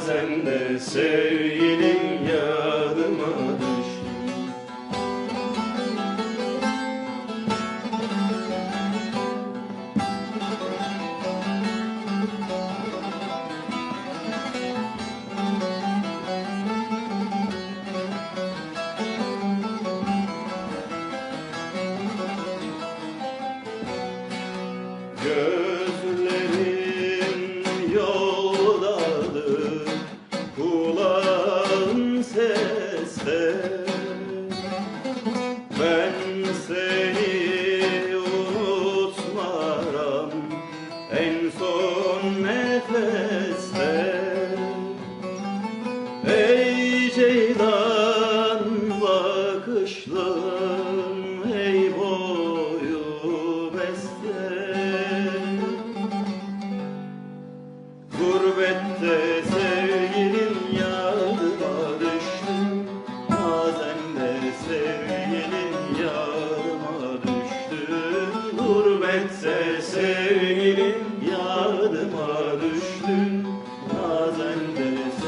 Nazende sevgilim yadıma düştün Gözlerin en son nefeste. Ey ceydan bakışlım ey boyu beste. Gurbette sevgilim yardıma düştü Bazen de sevgilim yardıma düştü Gurbette sevgilim that is